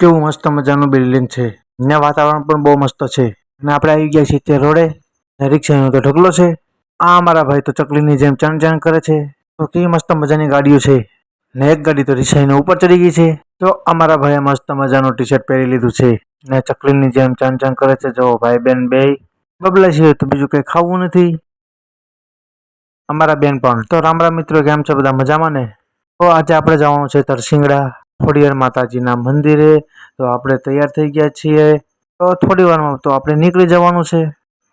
કેવું મસ્ત મજાનું બિલ્ડિંગ છે. ને વાતાવરણ પણ બહુ મસ્ત છે. ને આપણે આવી ગયા છીએ તે રોડે. ને રિક્ષાનો તો ઢગલો છે. આ મારા ભાઈ તો ચકલીની જેમ ચણ ચણ કરે છે. તો કેવી મસ્ત મજાની ગાડીઓ છે. ને એક ગાડી તો રિક્ષાઈને ઉપર ચડી ગઈ છે. તો અમારા ભાઈએ મસ્ત મજાનું ટી શર્ટ પહેરી લીધું છે. ને ચકલીની જેમ ચણ ચણ કરે છે. જો ભાઈ બેન બે બબલાઈ છે, તો બીજું કંઈ ખાવું નથી. અમારા બેન પણ. તો રામ રામ મિત્રો, કેમ છે? બધા મજામાં ને? તો આજે આપણે જવાનું છે તરસિંગડા. ખોડિયાર માતાજીના મંદિરે તો આપણે તૈયાર થઈ ગયા છીએ. તો થોડી વારમાં તો આપણે નીકળી જવાનું છે.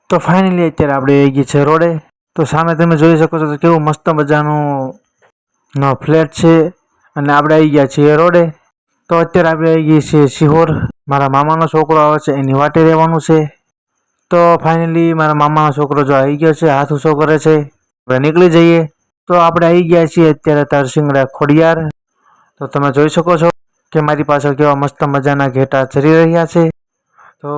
તો ફાઇનલી અત્યારે આપણે આવી ગઈ છે રોડે. તો સામે તમે જોઈ શકો છો તો કેવું મસ્ત મજાનું ફ્લેટ છે અને આપણે આવી ગયા છીએ રોડે. તો અત્યારે આપણે આવી ગઈ છીએ સિહોર મારા મામાનો છોકરો આવે છે, એની વાટે રહેવાનું છે. તો ફાઇનલી મારા મામાનો છોકરો જો આવી ગયો છે, હાથ ઊંચો કરે છે. હવે નીકળી જઈએ. તો આપણે આવી ગયા છીએ અત્યારે તારસિંગડા ખોડિયાર. તો તમે જોઈ શકો છો કે મારી પાછળ કેવા મસ્ત મજાના ઘેટા ચરી રહ્યા છે. તો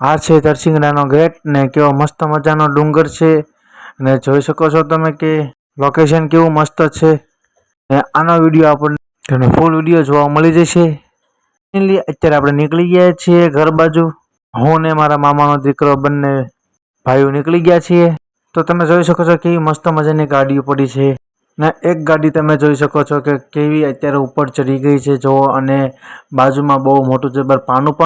આ છે તરસિંગડાનો ગેટ ને કેવો મસ્ત મજાનો ડુંગર છે. ને જોઈ શકો છો તમે કે લોકેશન કેવું મસ્ત છે. ને આનો વીડિયો આપણને તેનો ફૂલ વીડિયો જોવા મળી જશે. અત્યારે આપણે નીકળી ગયા છીએ ઘર બાજુ. હું ને મારા મામાનો દીકરો બંને ભાઈઓ નીકળી ગયા છીએ. તો તમે જોઈ શકો છો કેવી મસ્ત મજાની ગાડીઓ પડી છે. ને એક ગાડી તમે જોઈ શકો છો કે કેવી અત્યારે ઉપર ચડી ગઈ છે જો અને બાજુમાં બહુ મોટું જબર પાનું પણ